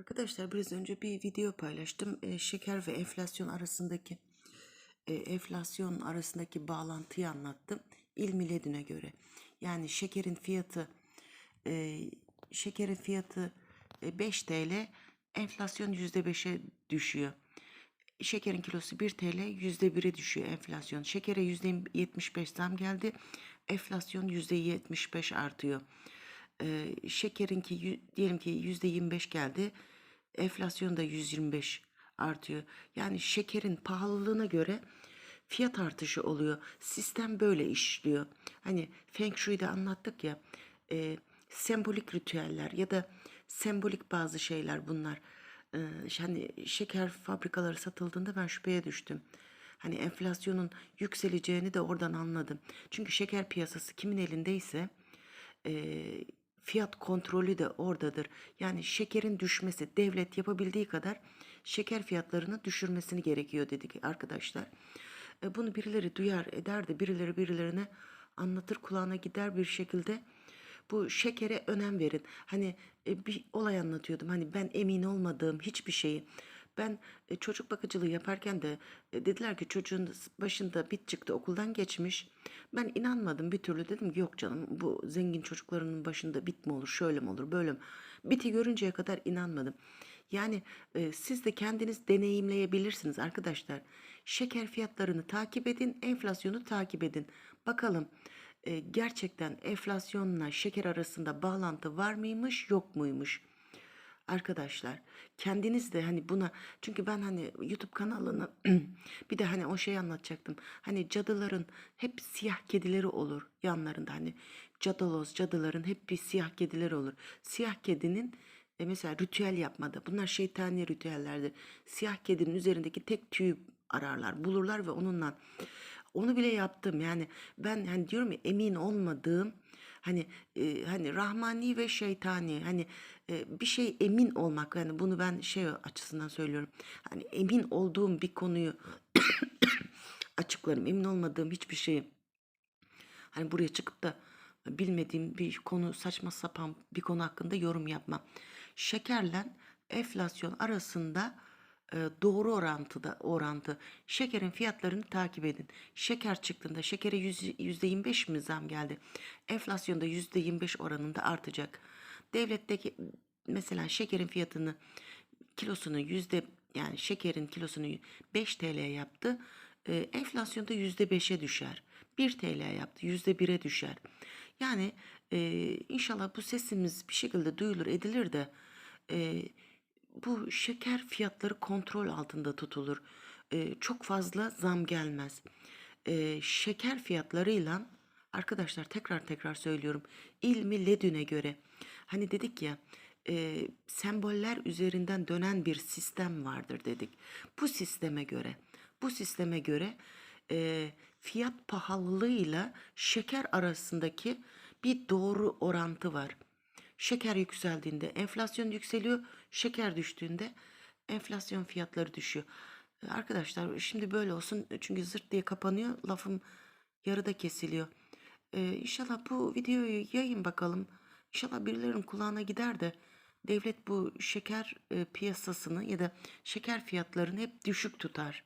Arkadaşlar biraz önce bir video paylaştım. Eee, şeker ve enflasyon arasındaki eee, enflasyon arasındaki bağlantıyı anlattım. İlmi Ledin'e göre. Yani şekerin fiyatı eee, şekerin fiyatı e, 5 TL, enflasyon %5'e düşüyor. Şekerin kilosu 1 TL, %1'e düşüyor enflasyon. Şekere %75 zam geldi, enflasyon %75 artıyor. Eee, şekerinki yü- diyelim ki %25 geldi, enflasyon da 125 artıyor. Yani şekerin pahalılığına göre fiyat artışı oluyor. Sistem böyle işliyor. Hani Feng Shui'de anlattık ya, eee, sembolik ritüeller ya da sembolik bazı şeyler bunlar. Hani şeker fabrikaları satıldığında ben şüpheye düştüm. Hani enflasyonun yükseleceğini de oradan anladım. Çünkü şeker piyasası kimin elindeyse eee, fiyat kontrolü de oradadır. Yani şekerin düşmesi, devlet yapabildiği kadar şeker fiyatlarını düşürmesini gerekiyor dedik arkadaşlar. E, bunu birileri duyar eder de birileri birilerine anlatır kulağına gider bir şekilde bu şekere önem verin. Hani e, bir olay anlatıyordum. Hani ben emin olmadığım hiçbir şeyi ben e, çocuk bakıcılığı yaparken de e, dediler ki çocuğun başında bit çıktı okuldan geçmiş. Ben inanmadım bir türlü dedim ki yok canım bu zengin çocuklarının başında bit mi olur şöyle mi olur böyle mi? Biti görünceye kadar inanmadım. Yani e, siz de kendiniz deneyimleyebilirsiniz arkadaşlar. Şeker fiyatlarını takip edin, enflasyonu takip edin. Bakalım e, gerçekten enflasyonla şeker arasında bağlantı var mıymış, yok muymuş? Arkadaşlar kendiniz de hani buna çünkü ben hani YouTube kanalını bir de hani o şeyi anlatacaktım. Hani cadıların hep siyah kedileri olur yanlarında hani cadaloz cadıların hep bir siyah kedileri olur. Siyah kedinin e, mesela ritüel yapmada bunlar şeytani ritüellerdir. Siyah kedinin üzerindeki tek tüyü ararlar bulurlar ve onunla onu bile yaptım yani ben hani diyorum ya emin olmadığım Hani e, hani rahmani ve şeytani hani e, bir şey emin olmak yani bunu ben şey açısından söylüyorum. Hani emin olduğum bir konuyu açıklarım. Emin olmadığım hiçbir şeyi hani buraya çıkıp da bilmediğim bir konu saçma sapan bir konu hakkında yorum yapmam. Şekerle enflasyon arasında doğru orantıda orantı. Şekerin fiyatlarını takip edin. Şeker çıktığında şekere yüz- %25 mi zam geldi? Enflasyonda %25 oranında artacak. Devletteki mesela şekerin fiyatını kilosunu yüzde yani şekerin kilosunu 5 TL yaptı. E, enflasyonda yüzde 5'e düşer. 1 TL yaptı yüzde 1'e düşer. Yani e, inşallah bu sesimiz bir şekilde duyulur edilir de e, bu şeker fiyatları kontrol altında tutulur. Eee, çok fazla zam gelmez. Eee, şeker fiyatlarıyla arkadaşlar tekrar tekrar söylüyorum. İlmi Ledün'e göre hani dedik ya eee, semboller üzerinden dönen bir sistem vardır dedik. Bu sisteme göre bu sisteme göre eee, fiyat pahalılığıyla şeker arasındaki bir doğru orantı var. Şeker yükseldiğinde enflasyon yükseliyor, şeker düştüğünde enflasyon fiyatları düşüyor. E, Arkadaşlar şimdi böyle olsun çünkü zırt diye kapanıyor, lafım yarıda kesiliyor. Ee, inşallah bu videoyu yayın bakalım. İnşallah birilerinin kulağına gider de devlet bu şeker e, piyasasını ya da şeker fiyatlarını hep düşük tutar.